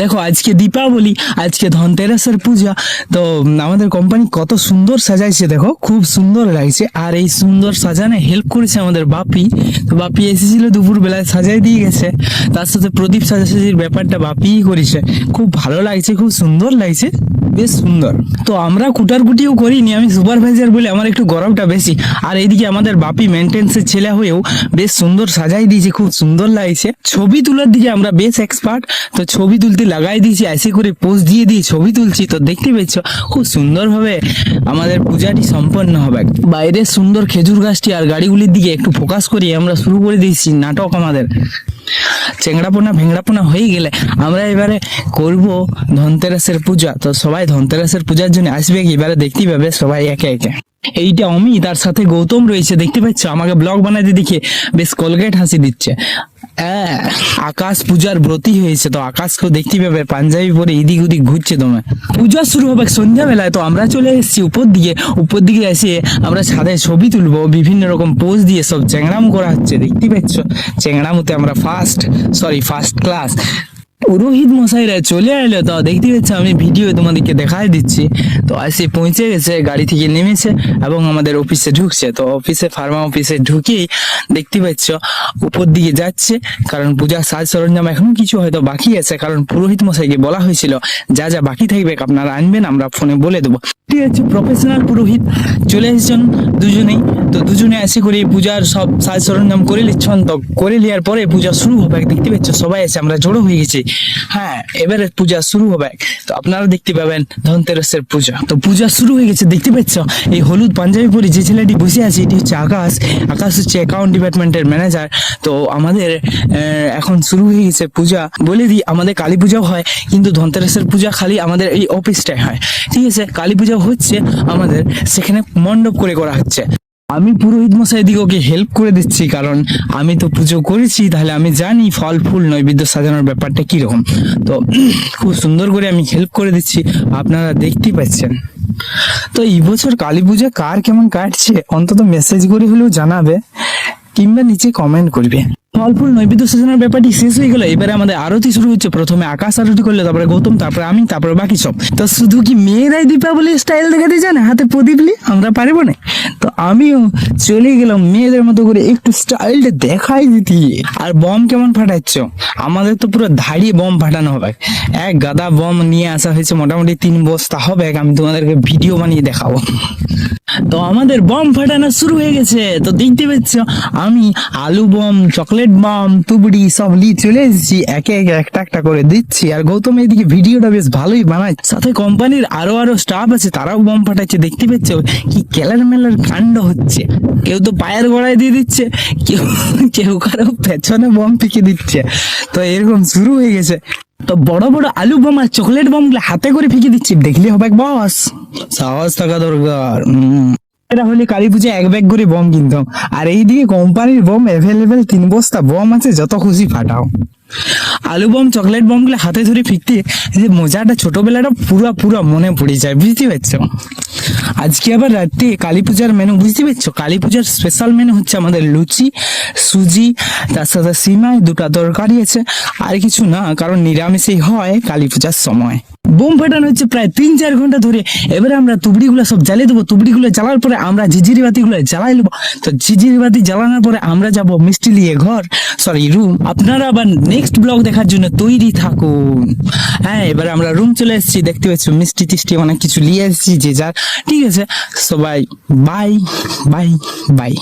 দেখো, আজকে দীপাবলি, আজকে ধনতেরাসের পূজা। তো আমাদের কোম্পানি কত সুন্দর সাজাইছে, দেখো, খুব সুন্দর লাগছে। আর এই সুন্দর সাজানে হেল্প করেছে আমাদের বাপি। তো বাপি এসেছিল দুপুর বেলায় সাজাই দিয়ে গেছে। তার সাথে প্রদীপ সাজাসাজির ব্যাপারটা বাপিই করেছে। খুব ভালো লাগছে, খুব সুন্দর লাগছে, বেশ সুন্দর। তো আমরা কুটারকুটিও করিনি, আমি সুপারভাইজার বলে আমার একটু গরমটা বেশি। আর এইদিকে আমাদের বাপি মেনটেন্সের ছেলে হয়েও বেশ সুন্দর সাজাই দিয়েছে, খুব সুন্দর লাগছে। ছবি তোলার দিকে আমরা বেশ এক্সপার্ট তো ছবি তুলতে লাগাই দিয়েছি এসে করে পোজ দিয়ে দিয়ে ছবি তুলছি। তো দেখতে পেয়েছ, খুব সুন্দরভাবে আমাদের পূজাটি সম্পন্ন হবে। বাইরে সুন্দর খেজুর গাছটি আর গাড়িগুলির দিকে একটু ফোকাস করি, আমরা শুরু করে দিয়েছি নাটক আমাদের। চেংড়াপোনা, ভেংড়াপোনা হয়ে গেলে আমরা এবারে করব ধনতেরাসের পূজা। তো সবাই ধনতেরাসের পূজার জন্য আসবে কি? এবারে দেখতেই পাবে সবাই একে একে। এইটা অমি তার সাথে গৌতম রয়েছে, দেখতে পাচ্ছ? আমাকে ব্লগ বানাতে দেখে বেশ কলগেট হাসি দিচ্ছে। আহ, আকাশ পূজার ব্রতি হয়েছে তো আকাশকেও দেখতে পাবে পাঞ্জাবি পরে এদিক ওদিক ঘুরছে তোমার পূজা শুরু হবে সন্ধ্যাবেলায় তো আমরা চলে এসেছি উপর দিকে। উপর দিকে এসে আমরা ছাদে ছবি তুলবো বিভিন্ন রকম পোজ দিয়ে সব চেংড়াম করা হচ্ছে দেখতে পাচ্ছ? চেংড়ামুতে আমরা ফার্স্ট সরি ফার্স্ট ক্লাস পুরোহিত মশাইরা চলে এলো তো, দেখতে পাচ্ছ আমি ভিডিও তোমাদেরকে দেখাই দিচ্ছি। তো আসে পৌঁছে গেছে, গাড়ি থেকে নেমেছে এবং আমাদের অফিসে ঢুকছে। তো অফিসে, ফার্মা অফিসে ঢুকেই দেখতে পাচ্ছ, উপর দিকে যাচ্ছে, কারণ পূজার সাজ সরঞ্জাম এখনও কিছু হয়তো বাকি আছে, কারণ পুরোহিত মশাইকে বলা হয়েছিল, যা যা বাকি থাকবে আপনারা আনবেন, আমরা ফোনে বলে দেবো। ঠিক আছে প্রফেশনাল পুরোহিত চলে এসেছেন দুজনেই। তো দুজনে এসে করে পূজার সব সাজ সরঞ্জাম করে নিচ্ছেন তো করে নেওয়ার পরে পূজা শুরু হবে, দেখতে পাচ্ছ? সবাই এসে আমরা জড়ো হয়ে গেছি। হ্যাঁ এবারে পূজা শুরু হবে। তো আপনারা দেখতে পাবেন ধনতেরসের পূজা। তো পূজা শুরু হয়ে গেছে, দেখতে পাচ্ছ? এই হলুদ পাঞ্জাবি পরে যে ছেলেটি বসে আছে, এটি হচ্ছে আকাশ। আকাশ হচ্ছে অ্যাকাউন্ট ডিপার্টমেন্টের ম্যানেজার তো আমাদের এখন শুরু হয়ে গেছে পূজা। বলে দিই, আমাদের কালী পূজাও হয়, কিন্তু ধনতেরাসের পূজা খালি আমাদের এই অফিসটাই হয়। ঠিক আছে, কালী পূজা হচ্ছে আমাদের সেখানে মণ্ডপ করে করা হচ্ছে। আমি পুরোহিত মশাই দিগকে হেল্প করে দিচ্ছি, কারণ আমি তো পুজো করেছি, তাহলে আমি জানি ফল, ফুল, নৈবেদ্য সাজানোর ব্যাপারটা কীরকম। তো খুব সুন্দর করে আমি হেল্প করে দিচ্ছি, আপনারা দেখতেই পাচ্ছেন। তো এই বছর কালী পূজা কার কেমন কাটছে, অন্তত মেসেজ করে হলেও জানাবে, কিংবা নিচে কমেন্ট করবে। ফল, ফুল, নৈবেদ্য সাজানোর ব্যাপারটি শেষ হয়ে গেল, এবারে আমাদের আরতি শুরু হচ্ছে, প্রথমে আকাশ আরতি করলে, তারপরে গৌতম, তারপরে আমি, তারপরে বাকি সব। তো শুধু কি মেয়েরাই দীপাবলি স্টাইল দেখাতে জানে হাতে প্রদীপ আমরা পারব না? তো আমিও চলে গেলাম মেয়েদের মতো করে একটু স্টাইলটা দেখাই দিতি। আর বম কেমন ফাটাচ্ছ? আমাদের তো পুরো ধাড়ি বম ফাটানো হবে। এক গাদা বম নিয়ে আসা হয়েছে মোটামুটি তিন বস্তা। হবে, আমি তোমাদেরকে ভিডিও বানিয়ে দেখাবো। তো আমাদের বম ফাটানো শুরু হয়ে গেছে। তো দেখতে পাচ্ছ, আমি আলু বম চকলেট বম তুবড়ি সব নিয়ে চলে এসেছি, একে একে একটা একটা করে দিচ্ছি। আর গৌতম এদিকে ভিডিওটা বেশ ভালোই বানায়। সাথে কোম্পানির আরও আরও স্টাফ আছে, তারাও বম ফাটাচ্ছে। দেখতে পাচ্ছ, কি কেলার মেলার কাণ্ড হচ্ছে। কেউ তো পায়ের গোড়ায় দিয়ে দিচ্ছে, কেউ কেউ কারও পেছনে বম ফিকে দিচ্ছে। তো এরকম শুরু হয়ে গেছে। তো বড় বড় আলু বোম আর চকলেট বোমগুলো হাতে করে ফিকে দিচ্ছি। দেখলে হবে বস সাহস থাকা দরকার। এটা হলে কালী পুজো এক ব্যাগ করে বম কিনতাম। আর এইদিকে কোম্পানির বোম অ্যাভেলেবেল তিন বস্তা। বোম আছে যত খুশি ফাটাও। আলু বম চকলেট বমগুলো হাতে ধরে ফিরতে যে মজাটা ছোটবেলাটা পুরো পুরো মনে পড়ে যায়, বুঝতে পারছ? আজকে আবার রাত্রে কালী পূজার মেনু বুঝতে পারছ? কালী পূজার স্পেশাল মেনু হচ্ছে আমাদের লুচি, সুজি, তার সাথে সিমাই, দুটা তরকারি আছে। আর কিছু না, কারণ নিরামিষেই হয় কালী পূজার সময়। বোম ফাটানো হচ্ছে প্রায় তিন চার ঘণ্টা ধরে। এবারে আমরা তুবড়িগুলো সব জ্বালিয়ে দেবো। তুবড়িগুলো জ্বালার পরে আমরা ঝিঝিরি বাতিগুলো জ্বালাই নেব। তো ঝিঝিরি বাতি জ্বালানোর পরে আমরা যাব মিষ্টি নিয়ে ঘর সরি রুম আপনারা আবার নেক্সট ব্লগ দেখার জন্য তৈরি থাকুন। হ্যাঁ এবারে আমরা রুম চলে এসেছি। দেখতে পাচ্ছি, মিষ্টি টিষ্টি অনেক কিছু নিয়ে এসেছি, যে যার। ঠিক আছে, সবাই বাই বাই বাই